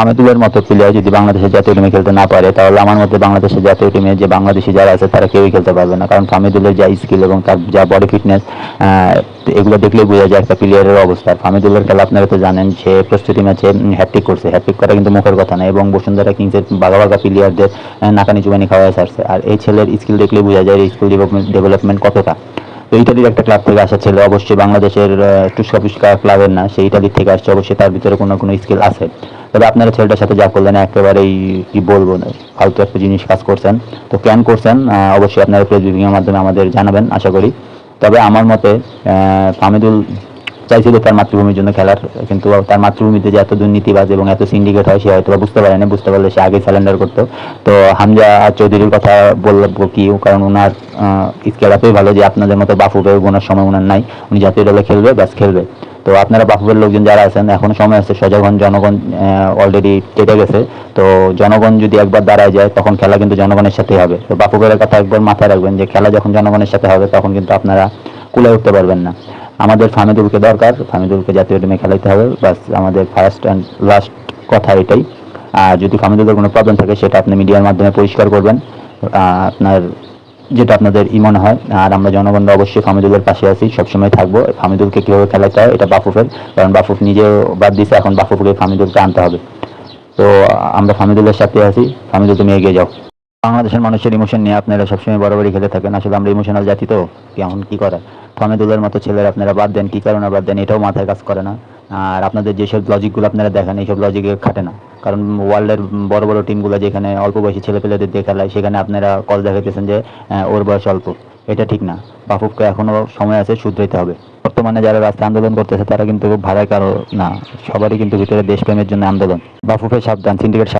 আমেদুলের মতো প্লেয়ার যদি বাংলাদেশের জাতীয় টিমে খেলতে না পারে, তাহলে আমার মতে বাংলাদেশের জাতীয় টিমে যে বাংলাদেশি যারা আছে, তারা কেউই খেলতে পারবে না। কারণ ফামিদুলের যা স্কিল এবং তার যা বডি ফিটনেস এগুলো দেখলেই বোঝা যায় একটা প্লেয়ারের অবস্থা। ফামিদুলের খেলা আপনারা তো জানেন সে প্রস্তুতি ম্যাচে হ্যাট্রিক করছে। হ্যাট্রিক করা কিন্তু মুখের কথা না এবং বসুন্ধরা কিংসের বাঘা বাঘা প্লেয়ারদের নাকানি চুবানি খাওয়ায় ছাড়ছে। আর এই ছেলের স্কিল দেখলেই বোঝা যায় স্কিল ডেভেলপমেন্ট কতটা। তো ইটালির একটা ক্লাব থেকে আসা ছেলে। অবশ্যই বাংলাদেশের টুসকা ফুস্কা ক্লাবের না, সেই ইটালির থেকে আসছে। অবশ্যই তার ভিতরে কোনো কোনো স্কিল আছে। তবে আপনারা ছেলেটার সাথে যা করলেন একেবারেই কি বলব না ফালতু একটা জিনিস কাজ করছেন। তো কেন করছেন অবশ্যই আপনারা প্রেস মাধ্যমে আমাদের জানাবেন, আশা করি। তবে আমার মতে ফামিদুল চাইছিল তার মাতৃভূমির জন্য খেলার, কিন্তু তার মাতৃভূমিতে যে এত দুর্নীতিবাজ এবং এত সিন্ডিকেট হয় সে হয়তো বুঝতে পারেনি, বুঝতে পারলে সে আগে স্যালেন্ডার করতো। তো হামজা চৌধুরীর কথা বলব কি, কারণ ওনার স্কেল এতই ভালো যে আপনাদের মতো বাফুকে বোনার সময় ওনার নাই। উনি জাতীয় দলে খেলবে, ব্যাস খেলবে। তো আপনারা বাফুফের লোকজন যারা আছেন, এখনও সময় আছে সজাগ হন জনগণ অলরেডি কেটে গেছে। তো জনগণ যদি একবার দাঁড়ায় যায়, তখন খেলা কিন্তু জনগণের সাথেই হবে। তো বাফুফের কথা একবার মাথায় রাখবেন যে খেলা যখন জনগণের সাথে হবে, তখন কিন্তু আপনারা কুলে উঠতে পারবেন না। আমাদের ফামিদুলকে দরকার ফামিদুলকে জাতীয় টিমে খেলাইতে হবে। বাস আমাদের ফার্স্ট অ্যান্ড লাস্ট কথা এটাই। আর যদি ফামিদুলের কোনো প্রবলেম থাকে, সেটা আপনি মিডিয়ার মাধ্যমে পরিষ্কার করবেন। আপনার, যেটা আপনাদের ই মনে হয়। আর আমরা জনগণরা অবশ্যই ফামিদুলের পাশে আছি, সবসময় থাকব। ফামিদুলকে কীভাবে খেলাতে হয়, এটা বাফুফের। কারণ বাফুফ নিজেও বাদ দিছে, এখন বাফুফকে ফামিদুলকে আনতে হবে। তো আমরা ফামিদুলের সাথে আছি। ফামিদুল তুমি এগিয়ে যাও। বাংলাদেশের মানুষের ইমোশন নিয়ে আপনারা সবসময় বরাবরই খেলে থাকেন। আসলে আমরা ইমোশনাল জাতি তো কেমন কি করে? ফামিদুলের মতো ছেলেরা আপনারা বাদ দেন, কি কারণে বাদ দেন, এটাও মাথায় কাজ করে না। আর আপনাদের যেসব লজিকগুলো আপনারা দেখেন, এইসব লজিকে খাটে না। কারণ ওয়ার্ল্ডের বড় বড় টিমগুলো যেখানে অল্প বয়সী ছেলে পেলেদের দিয়ে খেলায়, সেখানে আপনারা কল দেখাইতেছেন যে ওর বয়স অল্প। এটা ঠিক না। বাফুফকে এখনও সময় আছে, শুধরাইতে হবে। বর্তমানে যারা রাস্তায় আন্দোলন করতেছে, তারা কিন্তু ভাড়ায় কারও না। সবারই কিন্তু ভিতরে দেশপ্রেমের জন্য আন্দোলন। বাফুফের সাবধান সিন্ডিকেট